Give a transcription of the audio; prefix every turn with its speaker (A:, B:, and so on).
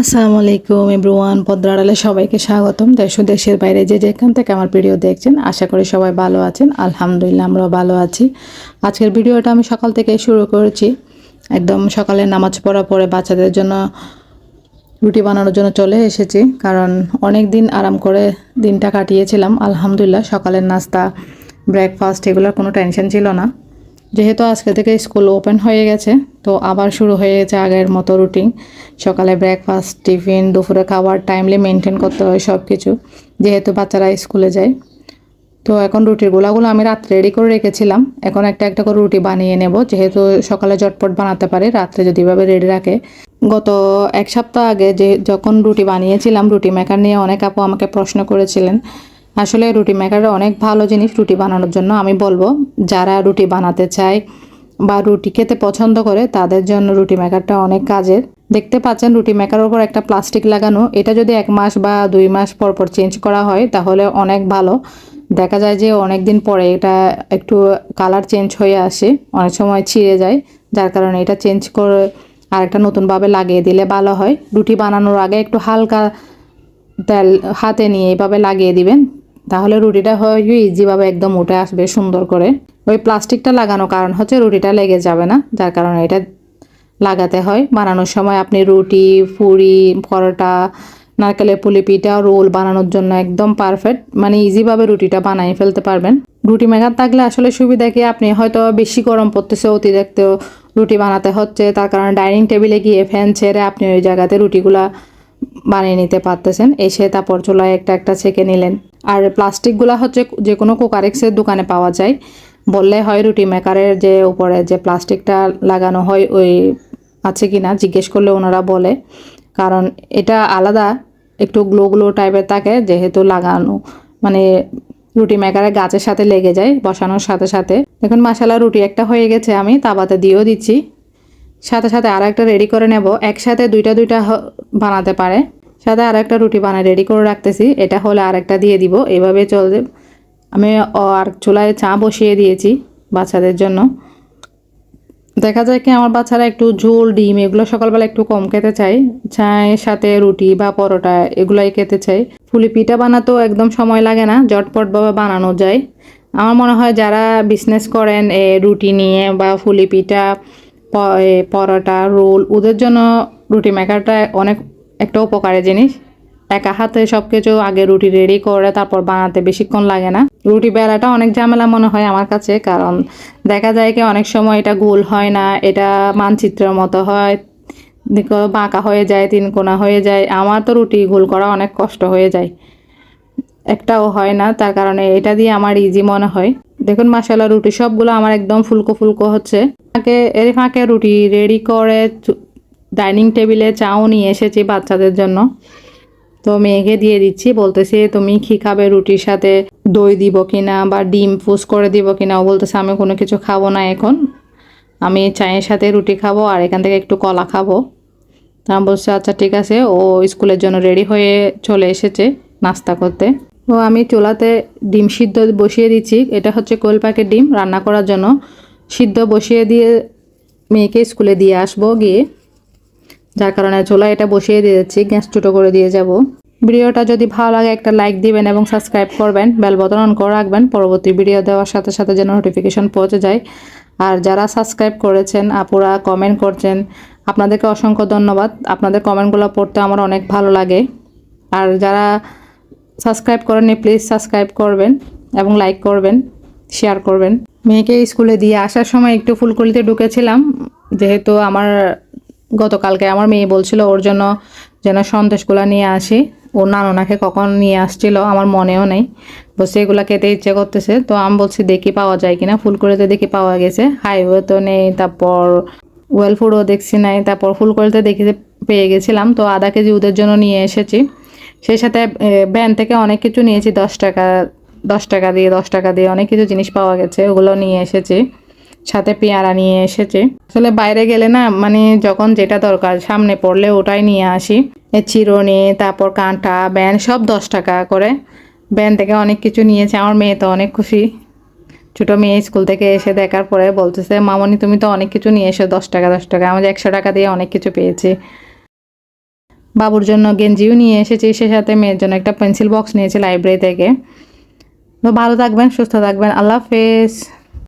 A: আসসালামু আলাইকুম এভরিওয়ান পদ্রাড়ালে সবাইকে স্বাগতম। দেশ দেশের বাইরে যে যেখান থেকে আমার ভিডিও দেখছেন, আশা করি সবাই ভালো আছেন। আলহামদুলিল্লাহ, আমরাও ভালো আছি। আজকের ভিডিওটা আমি সকাল থেকে শুরু করেছি। একদম সকালে নামাজ পড়া পরে বাচ্চাদের জন্য রুটি বানানোর জন্য চলে এসেছি। কারণ অনেক দিন আরাম করে দিনটা কাটিয়েছিলাম। আলহামদুলিল্লাহ, সকালের নাস্তা ব্রেকফাস্ট এগুলোর কোনো টেনশন ছিল না। যেহেতু আজকে থেকে স্কুল ওপেন হয়ে গেছে, তো আবার শুরু হয়ে গেছে আগের মতো রুটিন সকালে ব্রেকফাস্ট টিফিন দুপুরে খাবার টাইমলি মেনটেন করতে হয় সব কিছু যেহেতু বাচ্চারা স্কুলে যায়। তো এখন রুটির গোলাগুলো আমি রাত্রে রেডি করে রেখেছিলাম। এখন একটা একটা করে রুটি বানিয়ে নেব, যেহেতু সকালে ঝটপট বানাতে পারে, রাত্রে যদি এভাবে রেডি রাখে। গত এক সপ্তাহ আগে যে যখন রুটি বানিয়েছিলাম, রুটি মেকার নিয়ে অনেক আপু আমাকে প্রশ্ন করেছিলেন আসলে রুটি মেকারটা অনেক ভালো জিনিস রুটি বানানোর জন্য, আমি বলব, যারা রুটি বানাতে চায় বা রুটি খেতে পছন্দ করে, তাদের জন্য রুটি মেকারটা অনেক কাজের। দেখতে পাচ্ছেন, রুটি মেকার ওপর একটা প্লাস্টিক লাগানো, এটা যদি এক মাস বা দুই মাস পর পর চেঞ্জ করা হয়, তাহলে অনেক ভালো। দেখা যায় যে অনেক দিন পরে এটা একটু কালার চেঞ্জ হয়ে আসে, অনেক সময় ছিঁড়ে যায়, যার কারণে এটা চেঞ্জ করে আরেকটা নতুনভাবে লাগিয়ে দিলে ভালো হয়। রুটি বানানোর আগে একটু হালকা তেল হাতে নিয়ে এইভাবে লাগিয়ে দিবেন। তাহলে রুটিটা হয় ইজিভাবে একদম উঠে আসবে সুন্দর করে। ওই প্লাস্টিকটা লাগানো কারণ হচ্ছে রুটিটা লেগে যাবে না, যার কারণে এটা লাগাতে হয়। বানানোর সময় আপনি রুটি, পুরি, পরোটা নারকেলের পুলি পিঠা, রোল বানানোর জন্য একদম পারফেক্ট মানে ইজিভাবে রুটিটা বানিয়ে ফেলতে পারবেন। রুটি মেকার থাকলে আসলে সুবিধা কি? আপনি হয়তো বেশি গরম পড়তেছে, অতিরিক্ত রুটি বানাতে হচ্ছে, তার কারণে ডাইনিং টেবিলে গিয়ে ফ্যান ছেড়ে আপনি ওই জায়গাতে রুটিগুলা বানিয়ে নিতে পারতেছেন। এসে তারপর চুলায় একটা একটা ছেঁকে নিলেন। আর প্লাস্টিকগুলো হচ্ছে যে কোনো কোকারেক্সের দোকানে পাওয়া যায়। বললে হয় রুটি মেকারের যে উপরে যে প্লাস্টিকটা লাগানো হয়, ওই আছে কি না জিজ্ঞেস করলে ওনারা বলে। কারণ এটা আলাদা, একটু গ্লো গ্লো টাইপের থাকে, যেহেতু লাগানো মানে রুটি মেকারের গাছের সাথে লেগে যায়, বসানোর সাথে সাথে। এখন মশালা রুটি একটা হয়ে গেছে আমি তাবাতে দিয়েও দিচ্ছি। সাথে সাথে আর একটা রেডি করে নেব, একসাথে দুইটা দুইটা বানাতে পারে। সাথে আর একটা রুটি বানায় রেডি করে রাখতেছি। এটা হলে আরেকটা দিয়ে দিব। এভাবে চলবে আমি আর চুলায় চা বসিয়ে দিয়েছি বাচ্চাদের জন্য। দেখা যায় কি আমার বাচ্চারা একটু ঝোল, ডিম এগুলো সকালবেলা একটু কম খেতে চায়। চায়ের সাথে রুটি বা পরোটা এগুলাই খেতে চাই ফুলি পিঠা বানাতেও একদম সময় লাগে না জটপটভাবে বানানো যায়। আমার মনে হয় যারা বিজনেস করেন, এ রুটি নিয়ে বা ফুলি পিঠা পরোটা, রোল, ওদের জন্য রুটি মেকারটা অনেক একটা উপকারী জিনিস। একা হাতে সব কিছু আগে রুটি রেডি করে তারপর বানাতে বেশিক্ষণ লাগে না। রুটি বেলাটা অনেক ঝামেলা মনে হয় আমার কাছে, কারণ দেখা যায় কি অনেক সময় এটা গোল হয় না, এটা মানচিত্রের মতো হয় বাঁকা হয়ে যায়, তিন কোনা হয়ে যায়। আমার তো রুটি গোল করা অনেক কষ্ট হয়ে যায়। একটাও হয় না, তার কারণে এটা দিয়ে আমার ইজি মনে হয়। দেখুন মাসালা রুটি সবগুলো আমার একদম ফুলকো ফুলকো হচ্ছে। ফাঁকে এর ফাঁকে রুটি রেডি করে ডাইনিং টেবিলে চাও নিয়ে এসেছি বাচ্চাদের জন্য। তো মেয়েকে দিয়ে দিচ্ছি, বলতেছে, তুমি কি খাবে? রুটির সাথে দই দিব কিনা বা ডিম ফুস করে দিব কিনা? ও বলতেছে, আমি কোনো কিছু খাব না এখন। আমি চায়ের সাথে রুটি খাব আর এখান থেকে একটু কলা খাব। তা বলছে আচ্ছা ঠিক আছে। ও স্কুলের জন্য রেডি হয়ে চলে এসেছে নাস্তা করতে। ও আমি চুলাতে ডিম সিদ্ধ বসিয়ে দিচ্ছি। এটা হচ্ছে কোয়েল পাখির ডিম, রান্না করার জন্য। সিদ্ধ বসিয়ে দিয়ে মেয়েকে স্কুলে দিয়ে আসব গিয়ে। যার কারণে চুলা এটা বসিয়ে দিয়ে যাচ্ছি গ্যাস ছোটো করে দিয়ে যাব। ভিডিওটা যদি ভালো লাগে একটা লাইক দিবেন এবং সাবস্ক্রাইব করবেন বেল বটন অন করে রাখবেন, পরবর্তী ভিডিও দেওয়ার সাথে সাথে যেন নোটিফিকেশন পৌঁছে যায়। আর যারা সাবস্ক্রাইব করেছেন, আপুরা কমেন্ট করছেন, আপনাদেরকে অসংখ্য ধন্যবাদ। আপনাদের কমেন্টগুলো পড়তে আমার অনেক ভালো লাগে। আর যারা সাবস্ক্রাইব করেননি প্লিজ সাবস্ক্রাইব করবেন এবং লাইক করবেন শেয়ার করবেন। মেয়েকে স্কুলে দিয়ে আসার সময় একটু ফুলকলিতে ঢুকেছিলাম, যেহেতু আমার গতকালকে আমার মেয়ে বলছিল ওর জন্য যেন সন্দেশগুলো নিয়ে আসি। ও নাননাকে কখন নিয়ে আসছিল আমার মনেও নেই। বলছে, এগুলো খেতে ইচ্ছে করতেছে। তো আমি বলছি, দেখি পাওয়া যায় কিনা? ফুলকলিতে দেখি পাওয়া গেছে। হাইওয়ে তো নেই, তারপর ওয়েলফুডও দেখছি নাই, তারপর ফুলকলিতে দেখি পেয়ে গেছিলাম। তো আধা কেজি ওদের জন্য নিয়ে এসেছি। সেই সাথে ব্যান থেকে অনেক কিছু নিয়েছি, দশ টাকা দশ টাকা দিয়ে, দশ টাকা দিয়ে অনেক কিছু জিনিস পাওয়া গেছে, ওগুলো নিয়ে এসেছি। সাথে পেয়ারা নিয়ে এসেছে। আসলে বাইরে গেলে না মানে যখন যেটা দরকার, সামনে পড়লে ওটাই নিয়ে আসি। এ চিরুনি, তারপর কাঁটা, ব্যান, সব দশ টাকা করে। ব্যান থেকে অনেক কিছু নিয়েছে, আমার মেয়ে তো অনেক খুশি। ছোটো মেয়ে স্কুল থেকে এসে দেখার পরে বলতেছে, মামনি, তুমি তো অনেক কিছু নিয়ে এসো, দশ টাকা দশ টাকা। আমাদের একশো টাকা দিয়ে অনেক কিছু পেয়েছি। বাবুর জন্য গেঞ্জিও নিয়ে এসেছি, সে সাথে মেয়ের জন্য একটা পেন্সিল বক্স নিয়েছে লাইব্রেরি থেকে। তো ভালো থাকবেন, সুস্থ থাকবেন, আল্লাহ হাফেজ।